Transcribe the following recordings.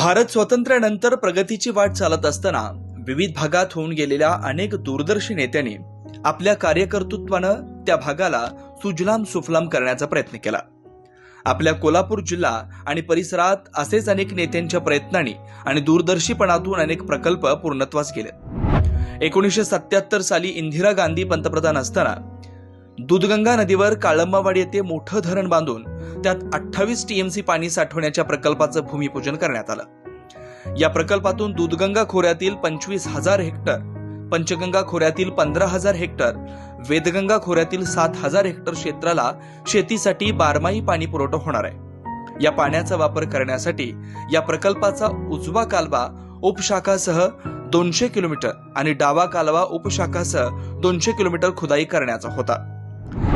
भारत स्वातंत्र्यानंतर प्रगतीची वाट चालत असताना विविध भागात होऊन गेलेल्या अनेक दूरदर्शी नेत्यांनी आपल्या कार्यकर्तृत्वानं त्या भागाला सुजलाम सुफलाम करण्याचा प्रयत्न केला. आपल्या कोल्हापूर जिल्हा आणि परिसरात असेच अनेक नेत्यांच्या प्रयत्नांनी आणि दूरदर्शीपणातून अनेक प्रकल्प पूर्णत्वास गेले. एकोणीसशे सत्याहत्तर साली इंदिरा गांधी पंतप्रधान असताना दूधगंगा नदीवर काळंबावाडी येथे मोठं धरण बांधून त्यात अठ्ठावीस टीएमसी पाणी साठवण्याच्या प्रकल्पाचं भूमिपूजन करण्यात आलं. या प्रकल्पातून दूधगंगा खोऱ्यातील पंचवीस हजार हेक्टर पंचगंगा खोऱ्यातील पंधरा हजार हेक्टर वेदगंगा खोऱ्यातील सात हजार हेक्टर क्षेत्राला शेतीसाठी बारमाही पाणी पुरवठा होणार आहे. या पाण्याचा वापर करण्यासाठी या प्रकल्पाचा उजवा कालवा उपशाखासह दोनशे किलोमीटर आणि डावा कालवा उपशाखासह दोनशे किलोमीटर खुदाई करण्याचा होता.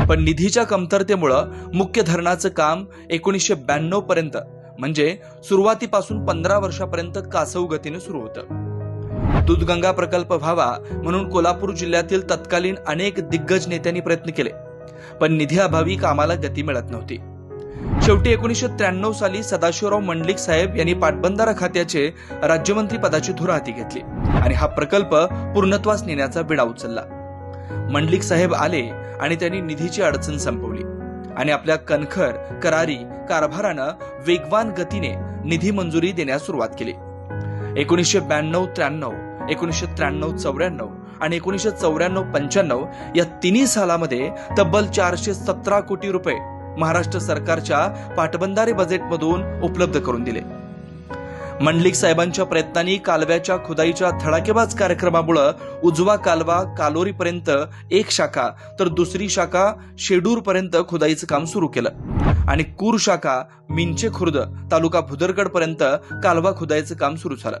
पण निधीच्या कमतरतेमुळं मुख्य धरणाचं काम एकोणीसशे ब्याण्णव पर्यंत म्हणजे सुरुवातीपासून पंधरा वर्षापर्यंत कासव गतीने सुरू होतं. दूधगंगा प्रकल्प व्हावा म्हणून कोल्हापूर जिल्ह्यातील तत्कालीन अनेक दिग्गज नेत्यांनी प्रयत्न केले पण निधीअभावी कामाला गती मिळत नव्हती. शेवटी एकोणीसशे त्र्याण्णव साली सदाशिवराव मंडलिक साहेब यांनी पाटबंधारा खात्याचे राज्यमंत्री पदाची धुरा हाती घेतली आणि हा प्रकल्प पूर्णत्वास नेण्याचा विडा उचलला. मंडलिक साहेब आले आणि त्यांनी निधीची अडचण संपवली. आणि आपल्या कणखर करारी कारभारानं वेगवान गतीने निधी मंजुरी देण्यास सुरुवात केली. एकोणीसशे ब्याण्णव त्र्याण्णव एकोणीसशे त्र्याण्णव चौऱ्याण्णव आणि एकोणीसशे चौऱ्याण्णव पंच्याण्णव या तिन्ही सालामध्ये तब्बल चारशे सतरा कोटी रुपये महाराष्ट्र सरकारच्या पाटबंधारे बजेटमधून उपलब्ध करून दिले. मंडलिक साहेबांच्या प्रयत्नांनी कालव्याच्या खुदाईच्या थडाकेबाज कार्यक्रमामुळे उजवा कालवा कालोरीपर्यंत एक शाखा तर दुसरी शाखा शेडूरपर्यंत खुदाईचं काम सुरू केलं. आणि कूर शाखा मिंचे खुर्द तालुका भुदरगडपर्यंत कालवा खुदाईचं काम सुरू झालं.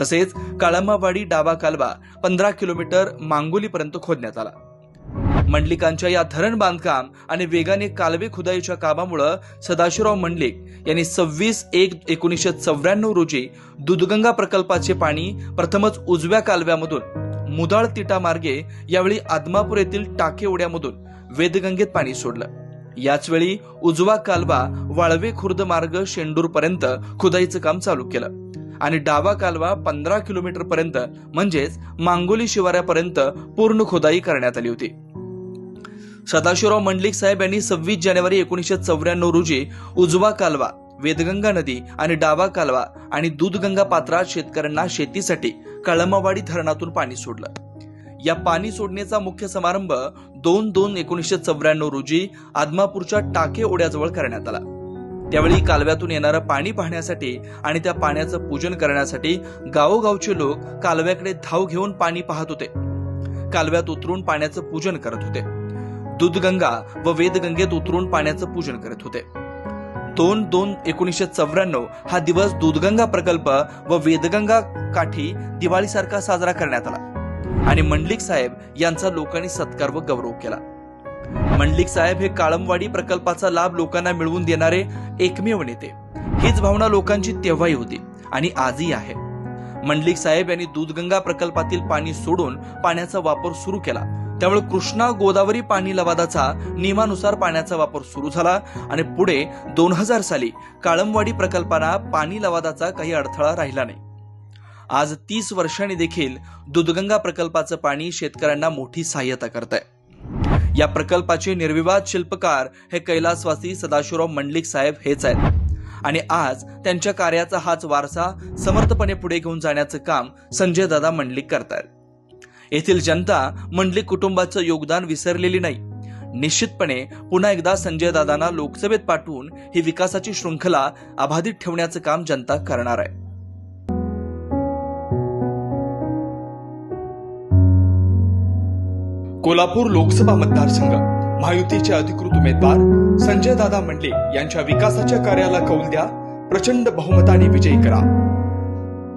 तसेच काळंबावाडी डावा कालवा पंधरा किलोमीटर मांगोलीपर्यंत खोदण्यात आला. मंडलिकांच्या या धरण बांधकाम आणि वेगाने कालवे खुदाईच्या कामामुळं सदाशिवराव मंडलिक यांनी सव्वीस एक एकोणीसशे चौऱ्याण्णव रोजी दुधगंगा प्रकल्पाचे पाणी प्रथमच उजव्या कालव्यामधून मुदाळ तिटा मार्गे यावेळी आदमापूर येथील टाके ओढ्यामधून वेदगंगेत पाणी सोडलं. याच वेळी उजवा कालवा वाळवे खुर्द मार्ग शेंडूरपर्यंत खुदाईचं काम चालू केलं. आणि डावा कालवा पंधरा किलोमीटर पर्यंत म्हणजेच मांगोली शिवाऱ्यापर्यंत पूर्ण खुदाई करण्यात आली होती. सदाशिवराव मंडलिक साहेब यांनी सव्वीस जानेवारी एकोणीसशे चौऱ्याण्णव रोजी उजवा कालवा वेदगंगा नदी आणि डावा कालवा आणि दूधगंगा पात्रात शेतकऱ्यांना शेतीसाठी कळंबावाडी धरणातून पाणी सोडलं. या पाणी सोडण्याचा मुख्य समारंभ दोन दोन एकोणीसशे चौऱ्याण्णव रोजी आदमापूरच्या टाके ओढ्याजवळ करण्यात आला. त्यावेळी कालव्यातून येणारं पाणी पाहण्यासाठी आणि त्या पाण्याचं पूजन करण्यासाठी गावोगावचे लोक कालव्याकडे धाव घेऊन पाणी पाहत होते. कालव्यात उतरून पाण्याचं पूजन करत होते. दूधगंगा व वेदगंगेत उतरून पाण्याचं पूजन करत होते. दोन दोन एकोणीसशे चौऱ्याण्णव हा दिवस दूधगंगा प्रकल्प व वेदगंगा काठी दिवाळीसारखा साजरा करण्यात आला. आणि मंडलिक साहेब यांचा लोकांनी सत्कार व गौरव केला. मंडलिक साहेब हे काळमवाडी प्रकल्पाचा लाभ लोकांना मिळवून देणारे एकमेव नेते. हीच भावना लोकांची तेव्हाही होती आणि आजही आहे. मंडलिक साहेब यांनी दूधगंगा प्रकल्पातील पाणी सोडून पाण्याचा वापर सुरू केला. त्यामुळे कृष्णा गोदावरी पाणी लवादाचा नियमानुसार पाण्याचा वापर सुरू झाला आणि पुढे दोन हजार साली काळमवाडी प्रकल्पाला पाणी लवादाचा काही अडथळा राहिला नाही. आज तीस वर्षांनी देखील दुधगंगा प्रकल्पाचं पाणी शेतकऱ्यांना मोठी सहाय्यता करत आहे या प्रकल्पाचे निर्विवाद शिल्पकार हे कैलासवासी सदाशिवराव मंडलिक साहेब हेच आहेत. आणि आज त्यांच्या कार्याचा हाच वारसा समर्थपणे पुढे घेऊन जाण्याचं काम संजय दादा मंडलिक करतायत. येथील जनता मंडलिक कुटुंबाचं योगदान विसरलेली नाही. निश्चितपणे पुन्हा एकदा संजय दादांना लोकसभेत पाठवून ही विकासाची शृंखला अबाधित ठेवण्याचं काम जनता करणार आहे. कोल्हापूर लोकसभा मतदारसंघ महायुतीचे अधिकृत उमेदवार संजय दादा मंडले यांच्या विकासाच्या कार्याला कौल द्या प्रचंड बहुमताने विजयी करा.